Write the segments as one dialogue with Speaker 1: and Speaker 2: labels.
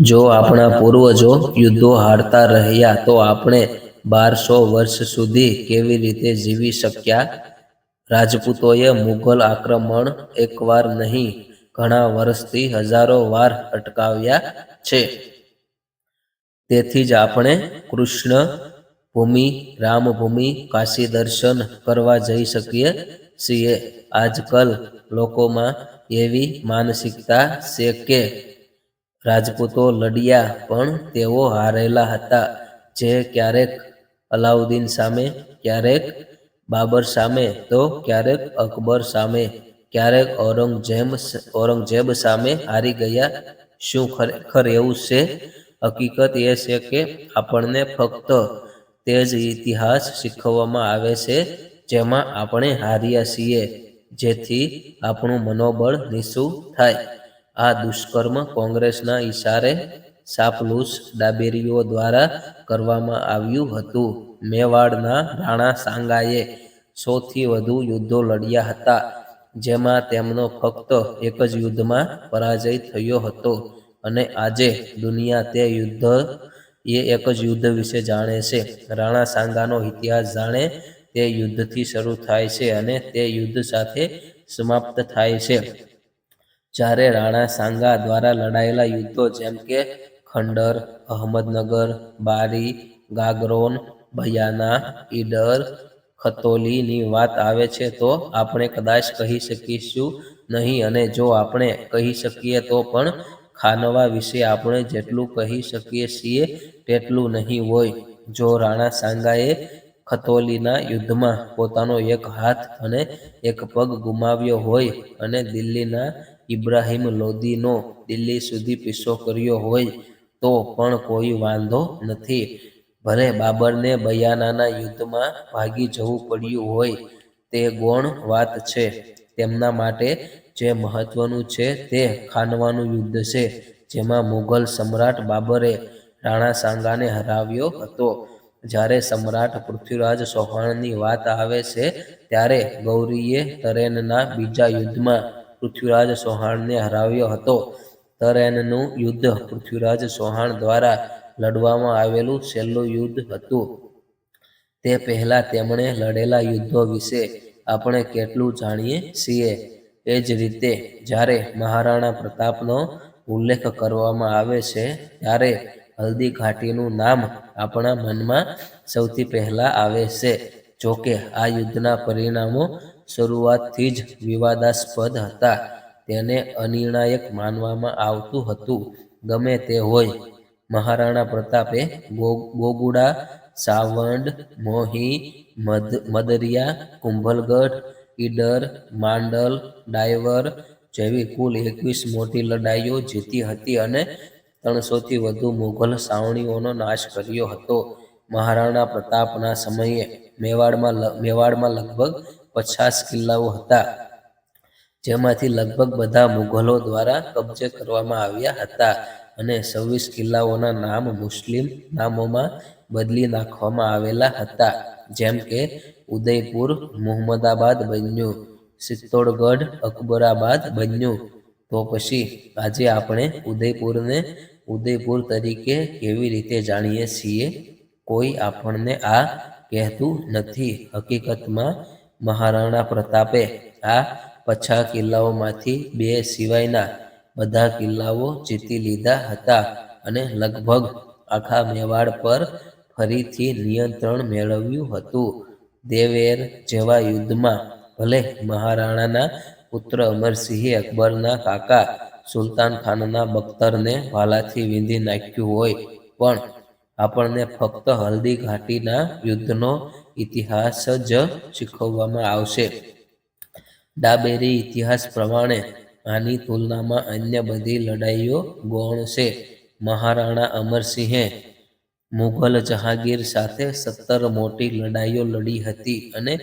Speaker 1: જો આપણા પૂર્વજો યુદ્ધો હારતા રહ્યા, તો આપણે બારસો વર્ષ સુધી કેવી રીતે જીવી શક્યા? રાજપૂતોએ મુઘલ આક્રમણ એકવાર નહીં, ઘણા વર્ષથી હજારો વાર અટકાવ્યા છે. તેથી જ આપણે કૃષ્ણ ભૂમિ, રામભૂમિ કાશી દર્શન કરવા જઈ શકીએ છીએ. આજકાલ લોકોમાં એવી માનસિકતા છે કે રાજપૂતો લડ્યા પણ તેઓ હારેલા હતા. જે ક્યારેક અલાઉદ્દીન સામે, ક્યારેક બાબર સામે, તો ક્યારેક અકબર સામે, ક્યારેક ઔરંગઝેબ ઔરંગઝેબ સામે હારી ગયા. શું ખરેખર એવું છે? હકીકત એ છે કે આપણને ફક્ત તે જ ઇતિહાસ શીખવવામાં આવે છે, જેમાં આપણે હાર્યા છીએ, જેથી આપણું મનોબળ નીચું થાય. આ દુષ્કર્મ કોંગ્રેસના ઈશારે સાપલુસ ડાબેરીઓ દ્વારા કરવામાં આવ્યું હતું. મેવાડના રાણા સાંગાએ સૌથી વધુ યુદ્ધો લડ્યા હતા, જેમાં તેમનો ફક્ત એક જ યુદ્ધમાં પરાજય થયો હતો. અને આજે દુનિયા તે યુદ્ધ, એ એક જ યુદ્ધ વિશે જાણે છે. રાણા સાંગાનો ઇતિહાસ જાણે તે યુદ્ધથી શરૂ થાય છે અને તે યુદ્ધ સાથે સમાપ્ત થાય છે. જ્યારે રાણા સાંગા દ્વારા લડાયેલા યુદ્ધો જેમ કે ખંડર, અહમદનગર, બારી, ગાગરોન ભયાના ઈડર, ખતોલીની વાત આવે છે તો આપણે કદાચ કહી શકીશું નહીં અને જો આપણે કહી શકીએ તો પણ ખાનવા વિશે આપણે જેટલું કહી શકીએ છીએ તેટલું નહીં હોય. જો રાણા સાંગાએ ખતોલીના યુદ્ધમાં પોતાનો એક હાથ અને એક પગ ગુમાવ્યો હોય અને દિલ્હીના ઇબ્રાહિમ લોદીનો દિલ્હી સુધી પીછો કર્યો હોય તો પણ કોઈ વાંધો નથી. ભલે બાબરને બયાનાના યુદ્ધમાં ભાગી જવું પડ્યું હોય, તે ગૌણ વાત છે. તેમના માટે જે મહત્વનું છે તે ખાનવાનું યુદ્ધ છે, જેમાં મુઘલ સમ્રાટ બાબરે રાણા સાંગાને હરાવ્યો હતો. જ્યારે સમ્રાટ પૃથ્વીરાજ ચૌહાણની વાત આવે છે, ત્યારે ગૌરીએ તરેનના બીજા યુદ્ધમાં પૃથ્વીરાજ ચૌહાણને હરાવ્યો હતો. તરેનનું યુદ્ધ પૃથ્વીરાજ ચૌહાણ દ્વારા લડવામાં આવેલું છેલ્લું યુદ્ધ હતું. તે પહેલા તેમણે લડેલા યુદ્ધો વિશે આપણે કેટલું જાણીએ છીએ? એ જ રીતે, જ્યારે મહારાણા પ્રતાપનો ઉલ્લેખ કરવામાં આવે છે, ત્યારે હલ્દી ઘાટીનું નામ આપણા મનમાં સૌથી પહેલા આવે છે. જોકે, આ યુદ્ધના પરિણામો શરૂઆતથી જ વિવાદાસ્પદ હતા. તેને અનિર્ણાયક માનવામાં આવતું હતું. ગમે તે હોય. મહારાણા પ્રતાપે ગોગુડા, સાવંડ, મોહી મદરિયા, કુંભલગઢ, ઈડર, માંડલ, ડાયવર જેવી કુલ એકવીસ મોટી લડાઈઓ જીતી હતી અને ત્રણસોથી વધુ મુઘલ સાવણીઓનો નાશ કર્યો હતો. મહારાણા પ્રતાપના સમયે મેવાડમાં મેવાડમાં લગભગ પચાસ કિલ્લાઓ હતા. જેમાંથી લગભગ બધા મુઘલો દ્વારા કબજે કરવામાં આવ્યા હતા અને છવ્વીસ કિલ્લાઓના નામ મુસ્લિમ નામોમાં બદલી નાખવામાં આવેલા હતા. જેમ કે ઉદયપુર, મુહમ્મદાબાદ બન્યું ચિત્તોડગઢ અકબરાબાદ બન્યું. તો પછી આજે આપણે ઉદયપુરને ઉદયપુર તરીકે કેવી રીતે જાણીએ છીએ કોઈ આપણને આ કહેતું નથી. હકીકતમાં મહારાણા પ્રતાપે આ પછા કિલ્લાઓમાંથી બે સિવાયના બધા કિલ્લાઓ જીતી લીધા હતા અને લગભગ આખા મેવાડ પર ફરીથી નિયંત્રણ મેળવ્યું હતું. દેવેર જેવા યુદ્ધમાં ભલે મહારાણાના પુત્ર અમરસિંહે અકબરના કાકા સુલતાન ખાનના બખ્તરને ભાલાથી વીંધી નાખ્યું હોય, પણ આપણને ફક્ત હલ્દી ઘાટીના યુદ્ધનો ઇતિહાસ જ શીખવવામાં આવશે. ડાબેરી ઇતિહાસ પ્રમાણે આની તુલનામાં અન્ય બધી લડાઈઓ ગૌણ છે. મહારાણા અમરસિંહે મુઘલ જહાંગીર સાથે સત્તર મોટી લડાઈઓ લડી હતી અને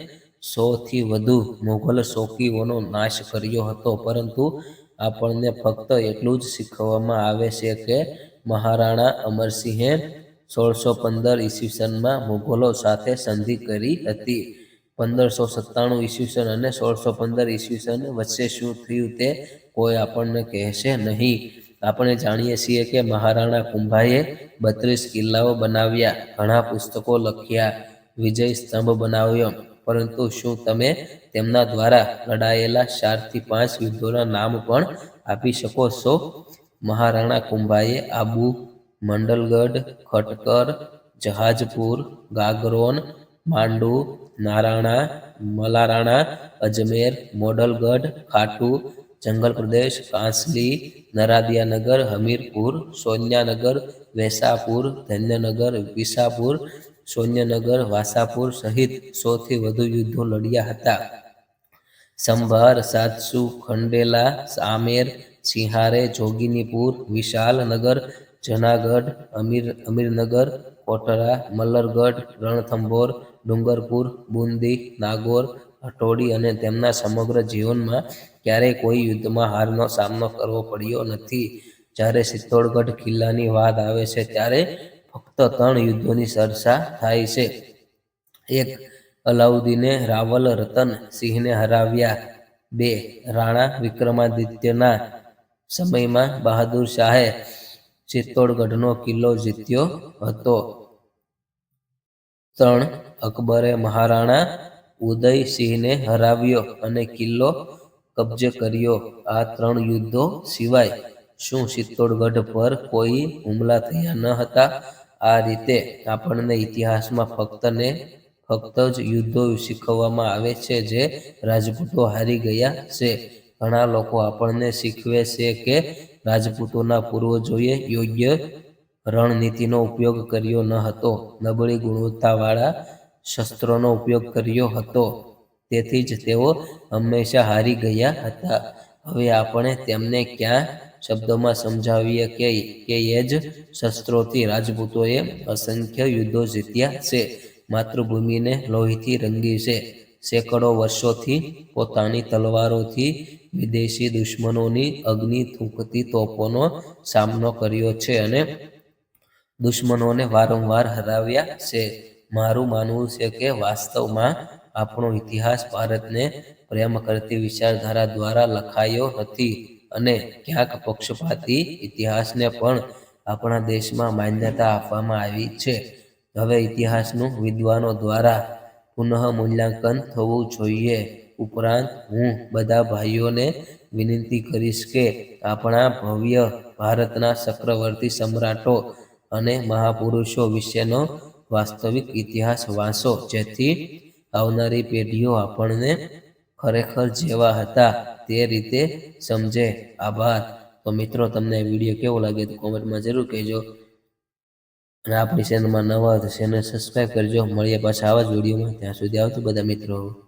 Speaker 1: સોથી વધુ મુઘલ શોકીઓનો નાશ કર્યો હતો. પરંતુ આપણને ફક્ત એટલું જ શીખવવામાં આવે છે કે મહારાણા અમરસિંહે સોળસો પંદર ઈસવીસનમાં મુઘલો સાથે સંધિ કરી હતી. પંદરસો સત્તાણું ઈસવીસન અને સોળસો પંદર ઈસવીસન વચ્ચે શું થયું તે કોઈ આપણને કહેશે નહીં. આપણે જાણીએ છીએ કે મહારાણા કુંભાએ બત્રીસ કિલ્લાઓ બનાવ્યા, ઘણા પુસ્તકો લખ્યા, વિજય સ્તંભ બનાવ્યો. પરંતુ શું તમે તેમના દ્વારા લડાયેલા ચારથી પાંચ યુદ્ધોના નામ પણ આપી શકો છો? મહારાણા કુંભાએ આબુ મંડલગઢ, ખટકર, જહાજપુર, ગાગરોન, માંડુ, નારાણા, મલારાણા, અજમેર, મોડલગઢ, ખાટુ, જંગલ પ્રદેશ, કાંસલી, નરાદિયાનગર, હમીરપુર, સોન્યાનગર, વેસાપુર, ધન્યનગર, વિસાપુર, સોન્યનગર, વાસાપુર સહિત સોથી વધુ યુદ્ધો લડ્યા હતા. સંભાર, સાતસુ, ખંડેલા, સામેર, સિંહારે, જોગીનીપુર, વિશાલનગર જનાગઢ, અમીર, અમીરનગર, કોટરા, મલ્લરગઢ, રણથંભોર, ડુંગરપુર, બુંદી, નાગોર, હટોડી અને તેમના સમગ્ર જીવનમાં ક્યારેય કોઈ યુદ્ધમાં હારનો સામનો કરવો પડ્યો નથી. જ્યારે ચિત્તોડગઢ કિલ્લાની વાત આવે છે, ત્યારે ફક્ત ત્રણ યુદ્ધોની ચર્ચા થાય છે. એક, અલાઉદ્દીને રાવલ રતન સિંહને હરાવ્યા. બે, રાણા વિક્રમાદિત્યના સમયમાં બહાદુર શાહે ચિત્તોડગઢનો કિલ્લો જીત્યો હતો. ત્રણ અકબરે મહારાણા ઉદયસિંહને હરાવ્યો અને કિલ્લો કબજે કર્યો. આ ત્રણ યુદ્ધો સિવાય શું ચિત્તોડગઢ પર કોઈ હુમલા થયા ન હતા? આ રીતે આપણને ઇતિહાસમાં ફક્ત ને ફક્ત જ યુદ્ધો શીખવવામાં આવે છે જે રાજપૂતો હારી ગયા છે. ઘણા લોકો આપણને શીખવે છે કે રાજપૂતોના પૂર્વજોએ યોગ્ય રણનીતિનો ઉપયોગ કર્યો ન હતો. નબળી ગુણવત્તાવાળા શસ્ત્રોનો ઉપયોગ કર્યો હતો. તેથી જ તેઓ હંમેશા હારી ગયા હતા. હવે આપણે તેમને ક્યાં શબ્દોમાં સમજાવીએ કે કે એ જ શસ્ત્રોથી રાજપૂતોએ અસંખ્ય યુદ્ધો જીત્યા છે. માતૃભૂમિને લોહીથી રંગી છે. સેંકડો વર્ષોથી પોતાની તલવારોથી વિદેશી દુશ્મનોની અગ્નિ થૂંકતી તોપોનો સામનો કર્યો છે અને દુશ્મનોને વારંવાર હરાવ્યા છે. મારું માનવું છે કે વાસ્તવમાં આપણો ઇતિહાસ ભારતને પ્રેમ કરતી વિચારધારા દ્વારા લખાયો નથી અને ક્યાંક પક્ષપાતી ઇતિહાસને પણ આપણા દેશમાં માન્યતા આપવામાં આવી છે. હવે ઇતિહાસનું વિદ્વાનો દ્વારા પુનઃ મૂલ્યાંકન થવું જોઈએ. ઉપરાંત, હું બધા ભાઈઓને વિનંતી કરીશ કે આપણા ભવ્ય ભારતના ચક્રવર્તી સમ્રાટો અને મહાપુરુષો વિશેનો વાસ્તવિક ઇતિહાસ વાંચો, જેથી આવનારી પેઢીઓ આપણને ખરેખર જેવા હતા તે રીતે સમજે. આભાર. તો મિત્રો, તમને વીડિયો કેવો લાગે તો કોમેન્ટમાં જરૂર કહેજો. અને આપણી ચેનલમાં નવા હોય તો ચેનલ સબસ્ક્રાઈબ કરજો. મળીએ પાછા આવા જ વિડીયોમાં ત્યાં સુધી આવજો બધા મિત્રો.